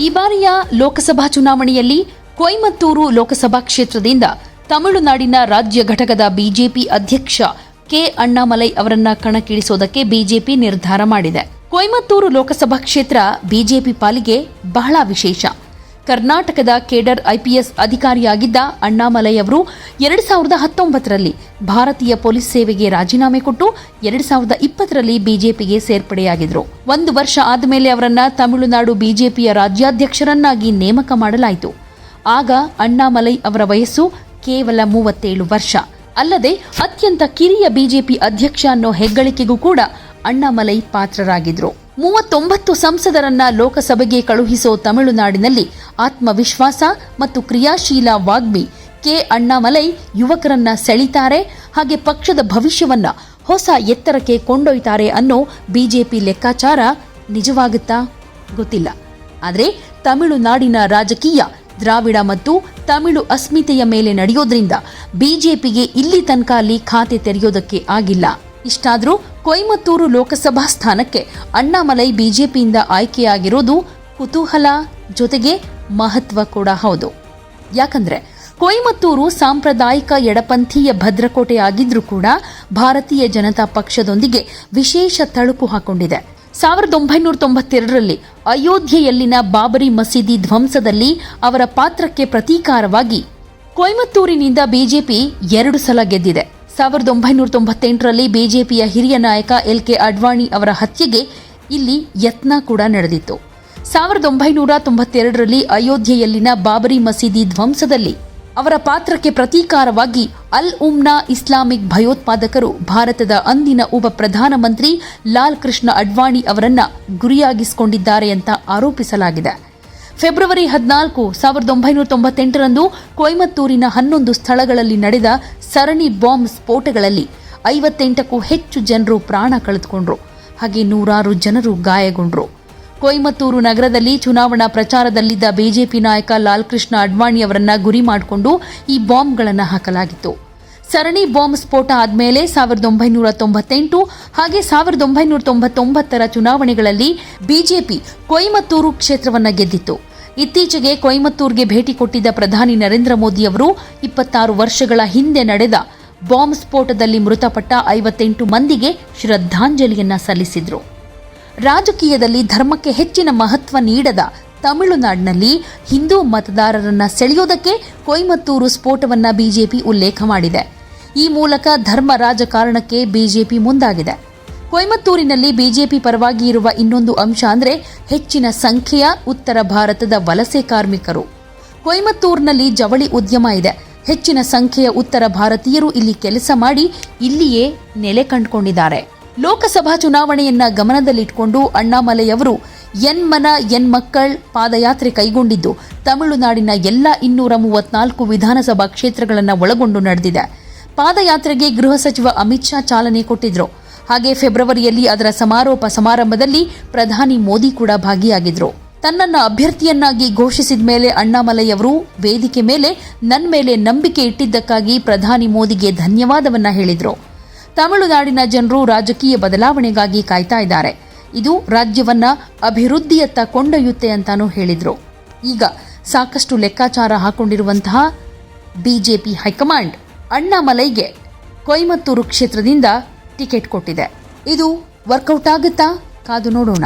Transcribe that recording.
ಈ ಬಾರಿಯ ಲೋಕಸಭಾ ಚುನಾವಣೆಯಲ್ಲಿ ಕೊಯಮತ್ತೂರು ಲೋಕಸಭಾ ಕ್ಷೇತ್ರದಿಂದ ತಮಿಳುನಾಡಿನ ರಾಜ್ಯ ಘಟಕದ ಬಿಜೆಪಿ ಅಧ್ಯಕ್ಷ ಕೆ ಅಣ್ಣಾಮಲೈ ಅವರನ್ನ ಕಣಕ್ಕಿಳಿಸೋದಕ್ಕೆ ಬಿಜೆಪಿ ನಿರ್ಧಾರ ಮಾಡಿದೆ. ಕೊಯಮತ್ತೂರು ಲೋಕಸಭಾ ಕ್ಷೇತ್ರ ಬಿಜೆಪಿ ಪಾಲಿಗೆ ಬಹಳ ವಿಶೇಷ. ಕರ್ನಾಟಕದ ಕೇಡರ್ ಐಪಿಎಸ್ ಅಧಿಕಾರಿಯಾಗಿದ್ದ ಅಣ್ಣಾಮಲೈ ಅವರು ಎರಡು ಸಾವಿರದ ಹತ್ತೊಂಬತ್ತರಲ್ಲಿ ಭಾರತೀಯ ಪೊಲೀಸ್ ಸೇವೆಗೆ ರಾಜೀನಾಮೆ ಕೊಟ್ಟು ಎರಡು ಸಾವಿರದ ಇಪ್ಪತ್ತರಲ್ಲಿ ಬಿಜೆಪಿಗೆ ಸೇರ್ಪಡೆಯಾಗಿದ್ದರು ಒಂದು ವರ್ಷ ಆದಮೇಲೆ ಅವರನ್ನು ತಮಿಳುನಾಡು ಬಿಜೆಪಿಯ ರಾಜ್ಯಾಧ್ಯಕ್ಷರನ್ನಾಗಿ ನೇಮಕ ಮಾಡಲಾಯಿತು. ಆಗ ಅಣ್ಣಾಮಲೈ ಅವರ ವಯಸ್ಸು ಕೇವಲ ಮೂವತ್ತೇಳು ವರ್ಷ. ಅಲ್ಲದೆ ಅತ್ಯಂತ ಕಿರಿಯ ಬಿಜೆಪಿ ಅಧ್ಯಕ್ಷ ಅನ್ನೋ ಹೆಗ್ಗಳಿಕೆಗೂ ಕೂಡ ಅಣ್ಣಾಮಲೈ ಪಾತ್ರರಾಗಿದ್ರು. ಮೂವತ್ತೊಂಬತ್ತು ಸಂಸದರನ್ನ ಲೋಕಸಭೆಗೆ ಕಳುಹಿಸೋ ತಮಿಳುನಾಡಿನಲ್ಲಿ ಆತ್ಮವಿಶ್ವಾಸ ಮತ್ತು ಕ್ರಿಯಾಶೀಲ ವಾಗ್ಮಿ ಕೆ ಅಣ್ಣಾಮಲೈ ಯುವಕರನ್ನ ಸೆಳಿತಾರೆ, ಹಾಗೆ ಪಕ್ಷದ ಭವಿಷ್ಯವನ್ನ ಹೊಸ ಎತ್ತರಕ್ಕೆ ಕೊಂಡೊಯ್ತಾರೆ ಅನ್ನೋ ಬಿಜೆಪಿ ಲೆಕ್ಕಾಚಾರ ನಿಜವಾಗುತ್ತಾ ಗೊತ್ತಿಲ್ಲ. ಆದರೆ ತಮಿಳುನಾಡಿನ ರಾಜಕೀಯ ದ್ರಾವಿಡ ಮತ್ತು ತಮಿಳು ಅಸ್ಮಿತೆಯ ಮೇಲೆ ನಡೆಯೋದ್ರಿಂದ ಬಿಜೆಪಿಗೆ ಇಲ್ಲಿ ತನಕ ಅಲ್ಲಿ ಖಾತೆ ತೆರೆಯೋದಕ್ಕೆ ಆಗಿಲ್ಲ. ಇಷ್ಟಾದರೂ ಕೊಯಮತ್ತೂರು ಲೋಕಸಭಾ ಸ್ಥಾನಕ್ಕೆ ಅಣ್ಣಾಮಲೈ ಬಿಜೆಪಿಯಿಂದ ಆಯ್ಕೆಯಾಗಿರೋದು ಕುತೂಹಲ ಜೊತೆಗೆ ಮಹತ್ವ ಕೂಡ ಹೌದು. ಯಾಕಂದ್ರೆ ಕೊಯಮತ್ತೂರು ಸಾಂಪ್ರದಾಯಿಕ ಎಡಪಂಥೀಯ ಭದ್ರಕೋಟೆಯಾಗಿದ್ರೂ ಕೂಡ ಭಾರತೀಯ ಜನತಾ ಪಕ್ಷದೊಂದಿಗೆ ವಿಶೇಷ ತಳುಕು ಹಾಕೊಂಡಿದೆ. ಸಾವಿರದ ಒಂಬೈನೂರ ತೊಂಬತ್ತೆರಡರಲ್ಲಿ ಅಯೋಧ್ಯೆಯಲ್ಲಿನ ಬಾಬರಿ ಮಸೀದಿ ಧ್ವಂಸದಲ್ಲಿ ಅವರ ಪಾತ್ರಕ್ಕೆ ಪ್ರತೀಕಾರವಾಗಿ ಕೊಯಮತ್ತೂರಿನಿಂದ ಬಿಜೆಪಿ ಎರಡು ಸಲ ಗೆದ್ದಿದೆ. ಸಾವಿರದ ಒಂಬೈನೂರ ತೊಂಬತ್ತೆಂಟರಲ್ಲಿ ಬಿಜೆಪಿಯ ಹಿರಿಯ ನಾಯಕ ಎಲ್ ಕೆ ಅಡ್ವಾಣಿ ಅವರ ಹತ್ಯೆಗೆ ಇಲ್ಲಿ ಯತ್ನ ಕೂಡ ನಡೆದಿತ್ತು. ಸಾವಿರದ ಒಂಬೈನೂರ ತೊಂಬತ್ತೆರಡರಲ್ಲಿ ಅಯೋಧ್ಯೆಯಲ್ಲಿನ ಬಾಬರಿ ಮಸೀದಿ ಧ್ವಂಸದಲ್ಲಿ ಅವರ ಪಾತ್ರಕ್ಕೆ ಪ್ರತೀಕಾರವಾಗಿ ಅಲ್ ಉಮ್ನಾ ಇಸ್ಲಾಮಿಕ್ ಭಯೋತ್ಪಾದಕರು ಭಾರತದ ಅಂದಿನ ಉಪ ಪ್ರಧಾನಮಂತ್ರಿ ಲಾಲ್ ಕೃಷ್ಣ ಅಡ್ವಾಣಿ ಅವರನ್ನ ಗುರಿಯಾಗಿಸಿಕೊಂಡಿದ್ದಾರೆ ಅಂತ ಆರೋಪಿಸಲಾಗಿದೆ. ಫೆಬ್ರವರಿ ಹದಿನಾಲ್ಕು, ಸಾವಿರದ ಒಂಬೈನೂರ ತೊಂಬತ್ತೆಂಟರಂದು ಕೊಯಮತ್ತೂರಿನ ಹನ್ನೊಂದು ಸ್ಥಳಗಳಲ್ಲಿ ನಡೆದ ಸರಣಿ ಬಾಂಬ್ ಸ್ಫೋಟಗಳಲ್ಲಿ ಐವತ್ತೆಂಟಕ್ಕೂ ಹೆಚ್ಚು ಜನರು ಪ್ರಾಣ ಕಳೆದುಕೊಂಡ್ರು. ಹಾಗೆ ನೂರಾರು ಜನರು ಗಾಯಗೊಂಡ್ರು. ಕೊಯಮತ್ತೂರು ನಗರದಲ್ಲಿ ಚುನಾವಣಾ ಪ್ರಚಾರದಲ್ಲಿದ್ದ ಬಿಜೆಪಿ ನಾಯಕ ಲಾಲ್ಕೃಷ್ಣ ಅಡ್ವಾಣಿ ಅವರನ್ನು ಗುರಿ ಮಾಡಿಕೊಂಡು ಈ ಬಾಂಬ್ಗಳನ್ನು ಹಾಕಲಾಗಿತ್ತು. ಸರಣಿ ಬಾಂಬ್ ಸ್ಫೋಟ ಆದಮೇಲೆ ಸಾವಿರದ ಒಂಬೈನೂರ ತೊಂಬತ್ತೆಂಟು ಹಾಗೆ ಸಾವಿರದ ಒಂಬೈನೂರ ತೊಂಬತ್ತೊಂಬತ್ತರ ಚುನಾವಣೆಗಳಲ್ಲಿ ಬಿಜೆಪಿ ಕೊಯಮತ್ತೂರು ಕ್ಷೇತ್ರವನ್ನು ಗೆದ್ದಿತ್ತು. ಇತ್ತೀಚೆಗೆ ಕೊಯಮತ್ತೂರ್ಗೆ ಭೇಟಿ ಕೊಟ್ಟಿದ್ದ ಪ್ರಧಾನಿ ನರೇಂದ್ರ ಮೋದಿ ಅವರು ಇಪ್ಪತ್ತಾರು ವರ್ಷಗಳ ಹಿಂದೆ ನಡೆದ ಬಾಂಬ್ ಸ್ಫೋಟದಲ್ಲಿ ಮೃತಪಟ್ಟ ಐವತ್ತೆಂಟು ಮಂದಿಗೆ ಶ್ರದ್ಧಾಂಜಲಿಯನ್ನ ಸಲ್ಲಿಸಿದ್ರು. ರಾಜಕೀಯದಲ್ಲಿ ಧರ್ಮಕ್ಕೆ ಹೆಚ್ಚಿನ ಮಹತ್ವ ನೀಡದ ತಮಿಳುನಾಡಿನಲ್ಲಿ ಹಿಂದೂ ಮತದಾರರನ್ನ ಸೆಳೆಯೋದಕ್ಕೆ ಕೊಯಮತ್ತೂರು ಸ್ಫೋಟವನ್ನ ಬಿಜೆಪಿ ಉಲ್ಲೇಖ ಮಾಡಿದೆ. ಈ ಮೂಲಕ ಧರ್ಮ ರಾಜಕಾರಣಕ್ಕೆ ಬಿಜೆಪಿ ಮುಂದಾಗಿದೆ. ಕೊಯಮತ್ತೂರಿನಲ್ಲಿ ಬಿಜೆಪಿ ಪರವಾಗಿ ಇರುವ ಇನ್ನೊಂದು ಅಂಶ ಅಂದರೆ ಹೆಚ್ಚಿನ ಸಂಖ್ಯೆಯ ಉತ್ತರ ಭಾರತದ ವಲಸೆ ಕಾರ್ಮಿಕರು. ಕೊಯಮತ್ತೂರಿನಲ್ಲಿ ಜವಳಿ ಉದ್ಯಮ ಇದೆ. ಹೆಚ್ಚಿನ ಸಂಖ್ಯೆಯ ಉತ್ತರ ಭಾರತೀಯರು ಇಲ್ಲಿ ಕೆಲಸ ಮಾಡಿ ಇಲ್ಲಿಯೇ ನೆಲೆ ಕಂಡುಕೊಂಡಿದ್ದಾರೆ. ಲೋಕಸಭಾ ಚುನಾವಣೆಯನ್ನ ಗಮನದಲ್ಲಿಟ್ಟುಕೊಂಡು ಅಣ್ಣಾಮಲೆಯವರು ಎನ್ ಮನ, ಎನ್ ಮಕ್ಕಳ್ ಪಾದಯಾತ್ರೆ ಕೈಗೊಂಡಿದ್ದು ತಮಿಳುನಾಡಿನ ಎಲ್ಲ ಇನ್ನೂರ ಮೂವತ್ನಾಲ್ಕು ವಿಧಾನಸಭಾ ಕ್ಷೇತ್ರಗಳನ್ನು ಒಳಗೊಂಡು ನಡೆದಿದೆ. ಪಾದಯಾತ್ರೆಗೆ ಗೃಹ ಸಚಿವ ಅಮಿತ್ ಶಾ ಚಾಲನೆ ಕೊಟ್ಟಿದ್ರು. ಹಾಗೆ ಫೆಬ್ರವರಿಯಲ್ಲಿ ಅದರ ಸಮಾರೋಪ ಸಮಾರಂಭದಲ್ಲಿ ಪ್ರಧಾನಿ ಮೋದಿ ಕೂಡ ಭಾಗಿಯಾಗಿದ್ರು. ತನ್ನನ್ನ ಅಭ್ಯರ್ಥಿಯನ್ನಾಗಿ ಘೋಷಿಸಿದ ಮೇಲೆ ಅಣ್ಣಾಮಲೈ ಅವರು ವೇದಿಕೆ ಮೇಲೆ ನನ್ನ ಮೇಲೆ ನಂಬಿಕೆ ಇಟ್ಟಿದ್ದಕ್ಕಾಗಿ ಪ್ರಧಾನಿ ಮೋದಿಗೆ ಧನ್ಯವಾದವನ್ನ ಹೇಳಿದರು. ತಮಿಳುನಾಡಿನ ಜನರು ರಾಜಕೀಯ ಬದಲಾವಣೆಗಾಗಿ ಕಾಯ್ತಾ ಇದ್ದಾರೆ. ಇದು ರಾಜ್ಯವನ್ನ ಅಭಿವೃದ್ಧಿಯತ್ತ ಕೊಂಡೊಯ್ಯುತ್ತೆ ಅಂತಾನೂ ಹೇಳಿದರು. ಈಗ ಸಾಕಷ್ಟು ಲೆಕ್ಕಾಚಾರ ಹಾಕೊಂಡಿರುವಂತಹ ಬಿಜೆಪಿ ಹೈಕಮಾಂಡ್ ಅಣ್ಣಾಮಲೈಗೆ ಕೊಯಮತ್ತೂರು ಕ್ಷೇತ್ರದಿಂದ ಟಿಕೆಟ್ ಕೊಟ್ಟಿದೆ. ಇದು ವರ್ಕೌಟ್ ಆಗುತ್ತಾ? ಕಾದು ನೋಡೋಣ.